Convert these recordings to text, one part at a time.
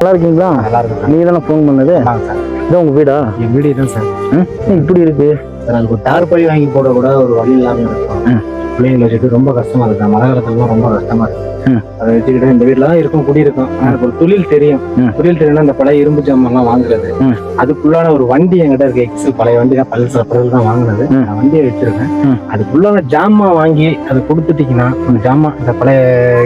நல்லா இருக்கீங்களா நல்லா இருக்கும் நீங்க தானே ஃபோன் பண்ணது இதான் உங்க வீடா? என் வீடு தான் சார். இப்படி இருக்கு. சார் அதுக்கு ஒரு தார்பழி வாங்கி போட கூட ஒரு வழி இல்லாம இருக்கும். பிள்ளைங்களை வச்சுட்டு ரொம்ப கஷ்டமா இருக்கு மழை காலத்துலாம் ரொம்ப கஷ்டமா இருக்கு. அதை வச்சுக்கிட்டு இந்த வீட்டுல தான் இருக்கும் குடியிருக்கும் எனக்கு ஒரு தொழில் தெரியும். தொழில் தெரியும்னா இந்த பழைய இரும்பு ஜாமான்லாம் வாங்குறது. அதுக்குள்ளான ஒரு வண்டி என்கிட்ட இருக்கு எக்ஸல் பழைய வண்டி தான் பல்சர் பிறகு தான் வாங்குனது. நான் வண்டியை வச்சிருக்கேன். அதுக்குள்ளான ஜாமான் வாங்கி அதை கொடுத்துட்டீங்கன்னா அந்த ஜாமான் இந்த பழைய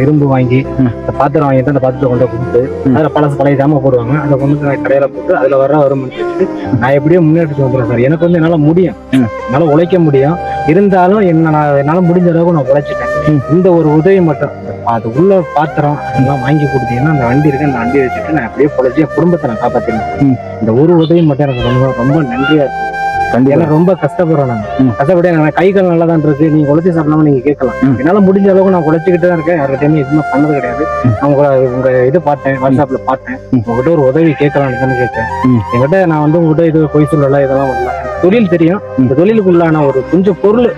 இரும்பு வாங்கி ம். இந்த பாத்திரம் வாங்கிட்டு அந்த பாத்திரத்தை கொண்டு கொடுத்து. அதில் பழசு பழைய ஜாமான் போடுவாங்க அதை கொண்டு கடையில போட்டு அதுல வர வரும் நான் எப்படியோ முன்னேற்றத்துக்கு வந்துடுறேன் சார் எனக்கு வந்து என்னால முடியும். என்னால உழைக்க முடியும் இருந்தாலும் என்ன நான் என்னால முடிஞ்ச அளவுக்கு நான் உழைச்சிட்டேன். இந்த ஒரு உதவி மட்டும் அது உள்ள பாத்திரம் அதெல்லாம் வாங்கி கொடுத்தீங்கன்னா அந்த வண்டி இருக்கு அந்த வண்டியை வச்சுட்டு நான் அப்படியே பொழைச்சி குடும்பத்தை நான் காப்பாத்தினேன் ம். இந்த ஒரு உதவி மட்டும் எனக்கு ரொம்ப ரொம்ப நன்றியா இருக்கு கண்டிப்பா ரொம்ப கஷ்டப்படுறோம் நாங்க. கஷ்டப்பட்டு எனக்கு கை கால் நல்லா தான் இருக்கு நீங்க உழைச்சி சாப்பிடாம நீங்க கேட்கலாம். என்னால முடிஞ்ச அளவுக்கு நான் உழைச்சிக்கிட்டு தான் இருக்கேன் யார்கிட்டயுமே எதுவுமே பண்ணது கிடையாது. நான் உங்க இது பார்த்தேன் வாட்ஸ்அப்ல பார்த்தேன். உங்ககிட்ட ஒரு உதவி கேட்கலாம்னு தானே கேட்டேன். என்கிட்ட நான் வந்து உங்ககிட்ட இது பொய் சொல்லல இதெல்லாம் வரல தொழில் தெரியும். இந்த தொழிலுக்குள்ளான ஒரு கொஞ்சம் பொருள்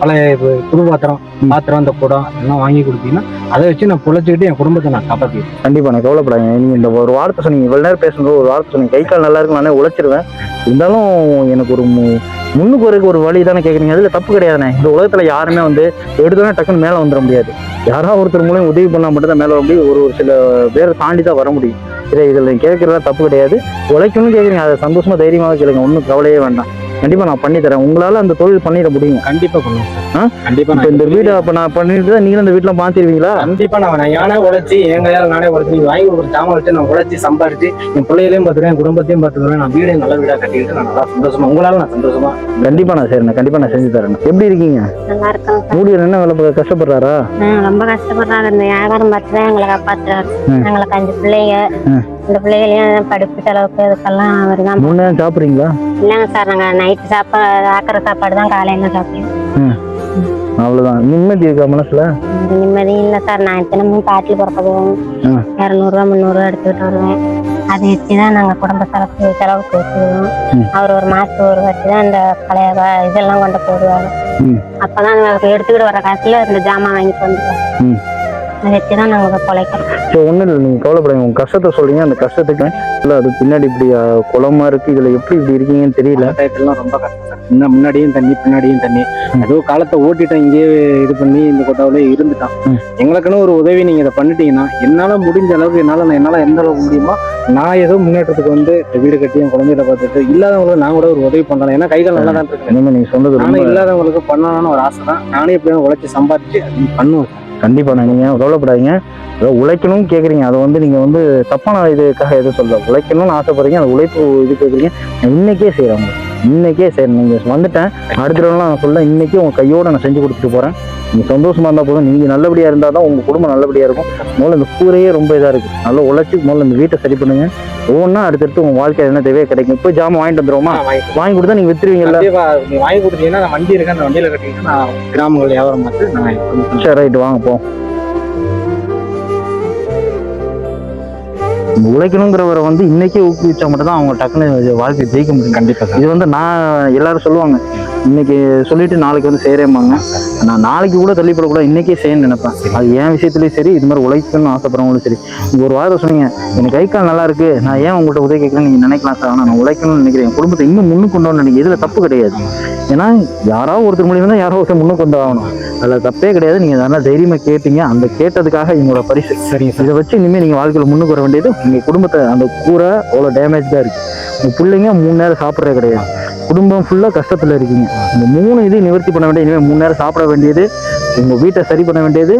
பழைய புது பாத்திரம். பாத்திரம் அந்த குடம் எல்லாம் வாங்கி கொடுத்தீங்கன்னா அதை வச்சு நான் பொழைச்சிக்கிட்டு என் குடும்பத்தை நான் காப்பாத்திடுவேன். கண்டிப்பா நான் கவலைப்படாதீங்க. நீங்க இந்த ஒரு வார்த்தை சொன்னீங்க இவ்வளவு நேரம் பேசும்போது ஒரு வார்த்தை சொன்னீங்க. கை கால் நல்லா இருக்கு நானே உழைச்சிருவேன். இருந்தாலும் எனக்கு ஒரு முன்னுக்கு வரக்கு ஒரு வழி தானே கேட்குறீங்க அதுல தப்பு கிடையாதுண்ணே. இந்த உலகத்துல யாருமே வந்து எடுத்தோன்னே டக்குன்னு மேல வந்துட முடியாது. யாராவது ஒருத்தர் மூலம் உதவி பண்ணா மட்டும் தான் மேல வர முடியும். ஒரு ஒரு சில பேரை தாண்டி தான் வர முடியும். இதை இதில் கேட்குறதா தப்பு கிடையாது. உழைக்கணும்னு கேட்குறீங்க. அதை சந்தோஷமாக தைரியமாக கேளுங்க. ஒன்றும் கவலையே வேண்டாம். கண்டிப்பா நான் பண்ணி தரேன். உங்களால அந்த தொழில் பண்ணிட முடியும்? கண்டிப்பா ஆ? சார். கண்டிப்பா இப்போ இந்த வீடு அப்ப நான் பண்ணிட்டு தான் நீங்களும் இந்த வீட்டுல மாத்திருவீங்களா? கண்டிப்பா நான் நான் உழைச்சி என் கையால நானே உழைச்சி நீங்க வாங்கி கொடுக்குற ஜாமான் வச்சு நான் உழைச்சி சம்பாரிச்சு என் பிள்ளைகளையும் பார்த்துக்கிறேன் என் குடும்பத்தையும் பார்த்துக்கிறேன். நான் வீடையும் நல்ல வீடா கட்டிக்கிட்டு நான் நல்லா சந்தோஷமா உங்களால நான் சந்தோஷமா கண்டிப்பா நான் சரிண்ணே கண்டிப்பா நான் செஞ்சு தரேன். எப்படி இருக்கீங்க? நல்லா இருக்கோம் ஊழியர் என்ன வேலை பார்க்க கஷ்டப்படுறாரா? ரொம்ப கஷ்டப்படுறாரு இந்த வியாபாரம் பார்த்து தான் எங்களை காப்பாத்துறாரு ம். எங்களுக்கு அஞ்சு பிள்ளைங்க. இந்த பிள்ளைகளையும் படிப்பு செலவுக்கு இதுக்கெல்லாம் அவர் தான் மூணு நேரம் சாப்பிட்றீங்களா? இல்லைங்க சார் நாங்கள் நைட்டு சாப்பாடு ஆக்கிற சாப்பாடு தான் காலையில சாப்பிடுவோம். அவ்வளவுதான். நிம்மதி இருக்கா மனசுல? இது நிம்மதியும் இல்லை சார். நான் தினமும் பாட்டில் பிறக்க போவோம். இரநூறுவா முந்நூறுவா எடுத்துக்கிட்டு வருவேன். அதை வச்சு தான் நாங்கள் குடும்ப செலவுக்கு செலவுக்கு வச்சுக்குவோம் ம். அவர் ஒரு மாதத்துக்கு ஒரு வாட்டி தான் இந்த பழைய இதெல்லாம் கொண்டு போடுவார். அப்பதான் எங்களுக்கு எடுத்துக்கிட்டு வர காசுல இந்த ஜாமான் வாங்கிட்டு வந்துடுவோம் ம். அதை வச்சு தான் நாங்கள் பொழைக்கிறோம். ஸோ ஒன்றும் இல்லை நீங்கள் கவலைப்படாங்க உங்கள் கஷ்டத்தை சொல்றீங்க அந்த கஷ்டத்துக்கு இல்லை அது பின்னாடி இப்படி அஹ், குளமா இருக்கு இதுல எப்படி இப்படி இருக்கீங்கன்னு தெரியல. டயத்துலாம் ரொம்ப கஷ்டம் முன்ன முன்னாடியும் தண்ணி பின்னாடியும் தண்ணி. ஏதோ காலத்தை ஓட்டிட்டோம் இங்கேயே இது பண்ணி இந்த கொட்டாவிலே இருந்துட்டான். எங்களுக்குன்னு ஒரு உதவி நீங்க இதை பண்ணிட்டீங்கன்னா என்னால முடிஞ்ச அளவுக்கு என்னால நான் என்னால எந்த அளவுக்கு முடியுமோ நான் ஏதோ முன்னேற்றத்துக்கு வந்து இந்த வீடு கட்டி என் குழந்தைகளை பார்த்துட்டு இல்லாதவங்களுக்கு நான் கூட ஒரு உதவி பண்றேன் ஏன்னா கைகள் நல்லா தான் இருக்கு. நீங்கள் சொன்னது ரொம்ப இல்லாதவங்களுக்கு பண்ணணும்னு ஒரு ஆசை தான். நானே எப்படியும் உழைச்சி சம்பாதிச்சு பண்ணுவேன் கண்டிப்பாக நீங்கள் கவலைப்படாதீங்க. ஏதோ உழைக்கணும்னு கேட்குறீங்க அதை வந்து நீங்கள் வந்து தப்பான இதுக்காக எதுவும் சொல்ல உழைக்கணும்னு ஆசைப்படுறீங்க. அந்த உழைப்பு இது கேட்குறீங்க நான் இன்னைக்கே செய்கிறேன் இன்னைக்கே சரி நீங்கள் வந்துட்டேன். அடுத்த தடவைலாம் நான் சொல்ல இன்னைக்கே உங்கள் கையோட நான் செஞ்சு கொடுத்துட்டு போகிறேன் நீங்கள் சந்தோஷமா இருந்தால் போதும். நீங்கள் நல்லபடியாக இருந்தால் தான் உங்கள் குடும்பம் நல்லபடியாக இருக்கும். முதல்ல இந்த கூரையே ரொம்ப இதாக இருக்குது நல்லா உழைச்சி முதல்ல இந்த வீட்டை சரி பண்ணுங்க. ஒவ்வொன்றா அடுத்தடுத்து உங்கள் வாழ்க்கையில் என்ன தேவையோ கிடைக்கும். இப்போ ஜாமான் வாங்கிட்டு வந்துருவோமா? வாங்கி கொடுத்தா நீங்கள் நீங்க வாங்கி கொடுத்தீங்கன்னா நான் வண்டி இருக்கு அந்த வண்டியில கட்டிக்கிட்டு நான் கிராமங்கள் வியாபாரம் பார்த்து நான் சரி ரைட்டு வாங்க போ. இந்த உழைக்கணுங்கிறவரை வந்து இன்னைக்கே ஊக்குவிச்சா மட்டும் தான் அவங்க டக்குன்னு வாழ்க்கையை ஜெயிக்க முடியும். கண்டிப்பாக இது வந்து நான் எல்லாரும் சொல்லுவாங்க. இன்னைக்கு சொல்லிட்டு நாளைக்கு வந்து செய்கிறேம்பாங்க நான் நாளைக்கு கூட தள்ளிப்படக்கூடாது. இன்னைக்கே செய்யணும்னு நினைப்பேன். அது என் விஷயத்துலயும் சரி இது மாதிரி உழைக்கணும்னு ஆசைப்படுறவங்களும் சரி. ஒரு வாரம் சொன்னீங்க எனக்கு கை கால் நல்லா இருக்கு. நான் ஏன் உங்கள்கிட்ட உதவி கேட்கலாம் நீங்க நினைக்கலாம் சார். நான் உழைக்கணும்னு நினைக்கிறேன். என் குடும்பத்தை இன்னும் முன்னுக்கு கொண்டு வரணும் நினைக்கிறேன். இதுல தப்பு கிடையாது. ஏன்னா யாராவது ஒருத்தர் மூலியமா தான் யாரோ ஒருத்தர் முன்னுக்கு கொண்டு ஆகணும். அதில் தப்பே கிடையாது. நீங்க நல்லா தைரியமா கேட்டீங்க. அந்த கேட்டதுக்காக என்னோட பரிசு. சரிங்க சார். இதை வச்சு இனிமேல் நீங்கள் வாழ்க்கையில் முன்னுக்கு வர வேண்டியது உங்கள் குடும்பத்தை அந்த கூரை அவ்வளோ டேமேஜ் தான் இருக்குது உங்கள் பிள்ளைங்க மூணு நேரம் சாப்பிட்றது கிடையாது. குடும்பம் ஃபுல்லாக கஷ்டத்தில் இருக்கீங்க. இந்த மூணு இது நிவர்த்தி பண்ண வேண்டிய இனிமேல் மூணு நேரம் சாப்பிட வேண்டியது உங்கள் வீட்டை சரி பண்ண வேண்டியது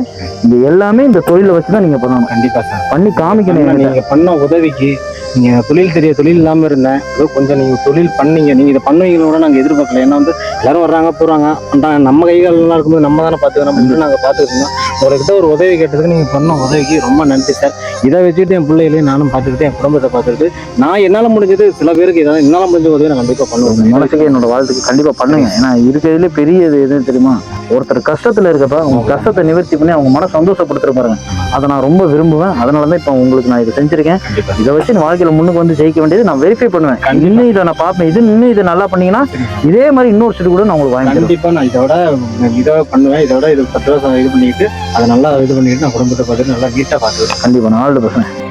இது எல்லாமே இந்த தொழிலை வச்சு தான் நீங்கள் பண்ணணும். கண்டிப்பா சார். பண்ணி காமிக்கணும் ஆனா, என்கிட்ட. நீங்க பண்ண உதவிக்கு நீங்க தொழில் தெரிய தொழில் இல்லாம இருந்தேன். ஏதோ கொஞ்சம் நீங்க தொழில் பண்ணீங்க. நீங்க இதை பண்ணுவீங்கன்னு கூட நாங்க எதிர்பார்க்கல. ஏன்னா வந்து எல்லாரும் வர்றாங்க போறாங்க. பண்றாங்க நம்ம கைகள் எல்லாம் இருக்கும்போது நம்ம தானே பாத்துக்கிறோம் நம்ம நாங்க பாத்துக்கிட்டு இருந்தோம் உங்ககிட்ட ஒரு உதவி கேட்டதுக்கு நீங்க பண்ண உதவிக்கு ரொம்ப நன்றி சார். இதை வச்சுட்டு என் பிள்ளைகளையும் நானும் பார்த்துக்கிட்டு என் குடும்பத்தை பார்த்துக்கிட்டு நான் என்னால முடிஞ்சது சில பேருக்கு ஏதாவது என்னால முடிஞ்ச உதவி நான் கண்டிப்பா உங்க பண்ணுவேன் மனசுக்கு என்னோட வாழ்த்துக்கு கண்டிப்பாக பண்ணுங்க. ஏன்னா இருக்கிறதுலே பெரிய இது எதுன்னு தெரியுமா? ஒருத்தர் கஷ்டத்தில் இருக்கப்ப உங்க கஷ்டத்தை நிவர்த்தி பண்ணி அவங்க மன சந்தோஷப்படுத்துற பாருங்க. அதை நான் ரொம்ப விரும்புவேன். அதனால தான் இப்போ உங்களுக்கு நான் இதை செஞ்சிருக்கேன். இதை வச்சு நான் வாழ்க்கையில முன்னுக்கு வந்து ஜெயிக்க வேண்டியது நான் வெரிஃபை பண்ணுவேன். இன்னும் இதை நான் பார்ப்பேன். இது இன்னும் இதை நல்லா பண்ணீங்கன்னா இதே மாதிரி இன்னொரு செட்டு கூட நான் உங்களுக்கு வாங்கி தருவேன். கண்டிப்பா நான் இதோட இதை பண்ணுவேன். இதோட இது பத்து ரூபா இது பண்ணிக்கிட்டு அதை நல்லா இது பண்ணிக்கிட்டு நான் குடும்பத்தை பார்த்துட்டு நல்லா நீட்டா பார்த்துக்கிறேன் கண்டிப்பா நான் ஆல்ரெடி பசங்க